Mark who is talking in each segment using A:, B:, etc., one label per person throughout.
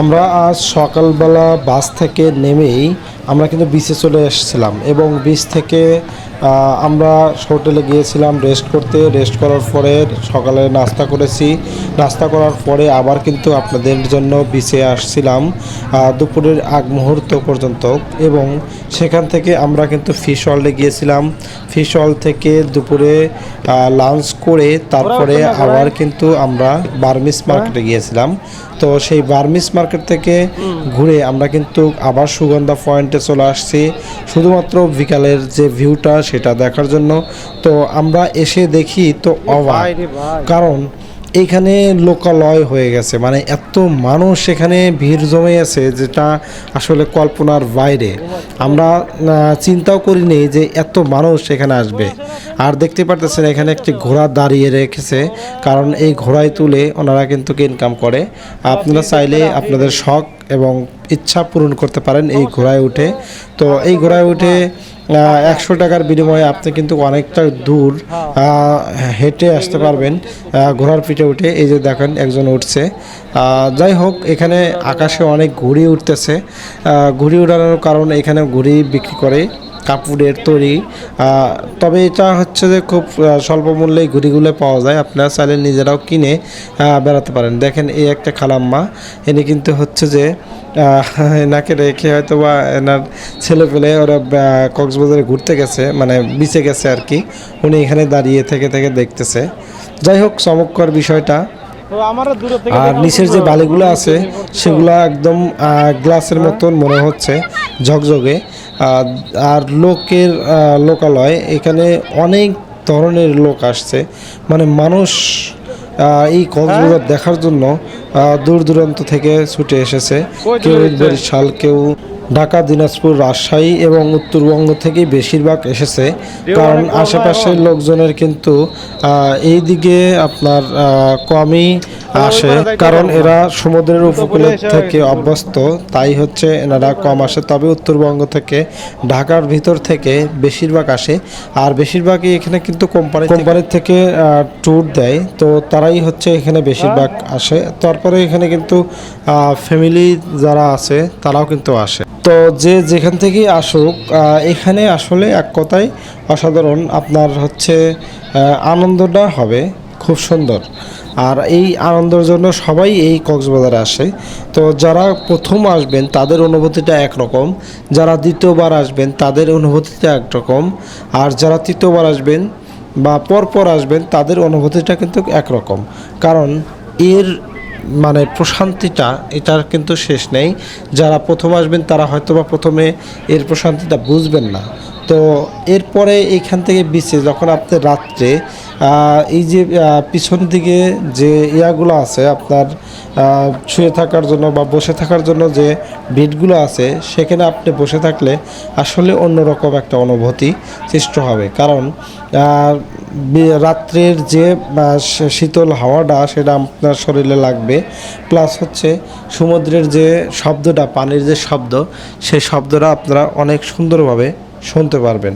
A: আমরা আজ সকালবেলা বাস থেকে নেমেই আমরা কিন্তু বিচে চলে এসেছিলাম এবং বিচ থেকে আমরা হোটেলে গিয়েছিলাম রেস্ট করতে। রেস্ট করার পরে সকালে নাস্তা করেছি। নাস্তা করার পরে আবার কিন্তু আপনাদের জন্য বিচে আসছিলাম দুপুরের আগ মুহূর্ত পর্যন্ত। এবং সেখান থেকে আমরা কিন্তু ফিশ ওয়ার্ল্ডে গিয়েছিলাম। ফিশ ওয়ার্ল্ড থেকে দুপুরে লাঞ্চ করে তারপরে আবার কিন্তু আমরা বার্মিস মার্কেটে গিয়েছিলাম। তো সেই বার্মিস মার্কেট থেকে ঘুরে আমরা কিন্তু আবার সুগন্ধা পয়েন্টে চলে আসছি। শুধুমাত্র বিকালের যে ভিউটা সেটা দেখার জন্য। তো আমরা এসে দেখি তো অবাক। কারণ এইখানে লোকালয় হয়ে গেছে। মানে এত মানুষ এখানে ভিড় জমে আছে যেটা আসলে কল্পনার বাইরে। আমরা চিন্তাও করিনি যে এত মানুষ এখানে আসবে। আর দেখতে পারতেছেন এখানে একটি ঘোড়া দাঁড়িয়ে রেখেছে। কারণ এই ঘোড়ায় তুলে ওনারা কিন্তু ইনকাম করে। আপনারা চাইলে আপনাদের শখ এবং ইচ্ছা পূরণ করতে পারেন এই ঘোড়ায় উঠে। তো এই ঘোড়ায় উঠে একশো টাকার বিনিময়ে আপনি কিন্তু অনেকটা দূর হেঁটে আসতে পারবেন ঘোড়ার পিঠে উঠে। এই যে দেখেন একজন উঠছে। যাই হোক, এখানে আকাশে অনেক ঘুড়ি উঠতেছে। ঘুড়ি উড়ানোর কারণ এখানে ঘুড়ি বিক্রি করে কাপড়ের তৈরি। তবে এটা হচ্ছে যে খুব স্বল্প মূল্যে ঘুড়িগুলো পাওয়া যায়। আপনারা চাইলে নিজেরাও কিনে বেড়াতে পারেন। দেখেন এই একটা খালাম্মা এনে কিন্তু হচ্ছে যে এনাকে রেখে হয়তো বা এনার ছেলে পেলে ওরা কক্সবাজারে ঘুরতে গেছে মানে বিচে গেছে আর কি উনি এখানে দাঁড়িয়ে থেকে থেকে দেখতেছে। যাই হোক চমৎকার বিষয়টা। আর নিচের যে বালিগুলো আছে সেগুলো একদম গ্লাসের মতন মনে হচ্ছে ঝকঝকে। আর লোকের আহ, লোকালয় এখানে অনেক ধরনের লোক আসছে। মানে মানুষ এই কক্সবাজার দেখার জন্য আহ, দূর দূরান্ত থেকে ছুটে এসেছে। কেউ বরিশাল কেউ ঢাকা, দিনাজপুর, রাজশাহী এবং উত্তরবঙ্গ থেকেই বেশিরভাগ এসেছে। কারণ আশেপাশের লোকজনের কিন্তু এই দিকে আপনার কমই আসে। কারণ এরা সমুদ্রের উপকূলে থেকে অভ্যস্ত, তাই হচ্ছে এনারা কম আসে। তবে উত্তরবঙ্গ থেকে, ঢাকার ভিতর থেকে বেশিরভাগ আসে। আর বেশিরভাগই এখানে কিন্তু কোম্পানি কোম্পানির থেকে ট্যুর দেয়। তো তারাই হচ্ছে এখানে বেশিরভাগ আসে। তারপরে এখানে কিন্তু ফ্যামিলি যারা আছে, তারাও কিন্তু আসে। তো যে যেখান থেকেই আসুক এখানে আসলে এক কথায় অসাধারণ আপনার হচ্ছে আনন্দটা হবে, খুব সুন্দর। আর এই আনন্দের জন্য সবাই এই কক্সবাজারে আসে। তো যারা প্রথম আসবেন, তাদের অনুভূতিটা একরকম। যারা দ্বিতীয়বার আসবেন, তাদের অনুভূতিটা একরকম। আর যারা তৃতীয়বার আসবেন বা পরপর আসবেন, তাদের অনুভূতিটা কিন্তু একরকম। কারণ এর মানে প্রশান্তিটা, এটার কিন্তু শেষ নেই। যারা প্রথম আসবেন, তারা হয়তোবা প্রথমে এর প্রশান্তিটা বুঝবেন না। তো এরপরে এখান থেকে বিচে যখন আপনি রাত্রে এই যে পিছন দিকে যে ইয়াগুলো আছে আপনার শুয়ে থাকার জন্য বা বসে থাকার জন্য যে বেডগুলো আছে, সেখানে আপনি বসে থাকলে আসলে অন্যরকম একটা অনুভূতি সৃষ্টি হবে। কারণ রাত্রের যে শীতল হাওয়াটা সেটা আপনার শরীরে লাগবে। প্লাস হচ্ছে সমুদ্রের যে শব্দটা, পানির যে শব্দ সেই শব্দটা আপনারা অনেক সুন্দরভাবে শুনতে পারবেন।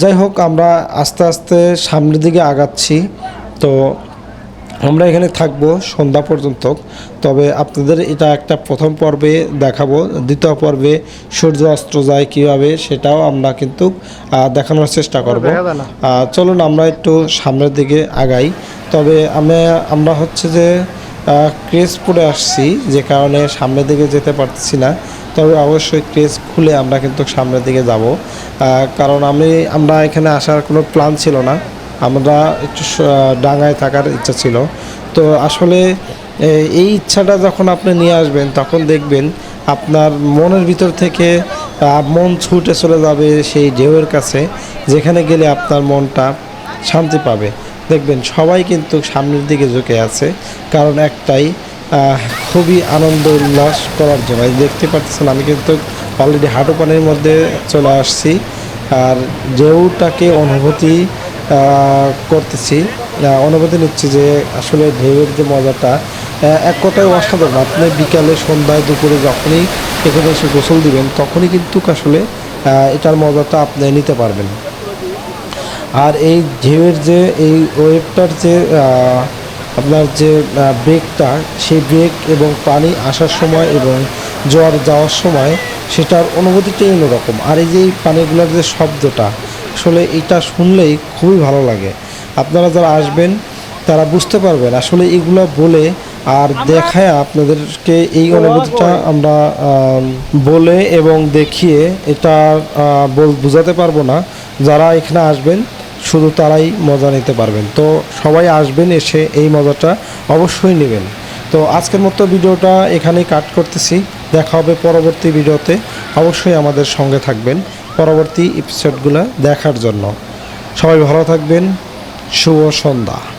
A: যাই হোক আমরা আস্তে আস্তে সামনের দিকে আগাচ্ছি। তো আমরা এখানে থাকব সন্ধ্যা পর্যন্ত। তবে আপনাদের এটা একটা প্রথম পর্বে দেখাবো। দ্বিতীয় পর্বে সূর্য অস্ত্র যায় কীভাবে সেটাও আমরা কিন্তু দেখানোর চেষ্টা করব। চলুন আমরা একটু সামনের দিকে আগাই। তবে আমি আমরা হচ্ছে যে ক্রেস পরে আসছি যে কারণে সামনের দিকে যেতে পারতেছি না। তবে অবশ্যই ক্রেস খুলে আমরা কিন্তু সামনের দিকে যাব। কারণ আমি, আমরা এখানে আসার কোনো প্ল্যান ছিল না। আমরা একটু ডাঙায় থাকার ইচ্ছা ছিল। তো আসলে এই ইচ্ছাটা যখন আপনি নিয়ে আসবেন, তখন দেখবেন আপনার মনের ভিতর থেকে মন ছুটে চলে যাবে সেই ঢেউয়ের কাছে, যেখানে গেলে আপনার মনটা শান্তি পাবে। দেখবেন সবাই কিন্তু সামনের দিকে ঝুঁকে আছে। কারণ একটাই খুবই আনন্দ উল্লাস করার জন্য। দেখতে পাচ্ছেন, আমি কিন্তু অলরেডি হাঁটু পানির মধ্যে চলে আসছি আর ঢেউটাকে অনুভূতি করতেছি। অনুভূতি নিচ্ছি যে আসলে ঢেউয়ের যে মজাটা এক কথায় অসাধারণ। আপনি বিকালে, সন্ধ্যায়, দুপুরে যখনই এখানে এসে গোসল দিবেন, তখনই কিন্তু আসলে এটার মজাটা আপনি নিতে পারবেন। আর এই ঢেউয়ের যে, এই ওয়েবটার যে আপনার যে ব্রেকটা সেই ব্রেক এবং পানি আসার সময় এবং জোয়ার যাওয়ার সময় সেটার অনুভূতিটাই অন্যরকম। আর এই যে পানিগুলোর যে শব্দটা আসলে এটা শুনলেই খুবই ভালো লাগে। আপনারা যারা আসবেন তারা বুঝতে পারবেন আসলে এগুলো বলে আর দেখায় আপনাদেরকে এই অনুভূতিটা আমরা বলে এবং দেখিয়ে এটা বল- বোঝাতে পারব না। যারা এখানে আসবেন শুধু তারাই মজা নিতে পারবেন। তো সবাই আসবেন, এসে এই মজাটা অবশ্যই নেবেন। তো আজকের মতো ভিডিওটা এখানেই কাট করতেছি। দেখা হবে পরবর্তী ভিডিওতে। অবশ্যই আমাদের সঙ্গে থাকবেন পরবর্তী এপিসোডগুলো দেখার জন্য। সবাই ভালো থাকবেন। শুভ সন্ধ্যা।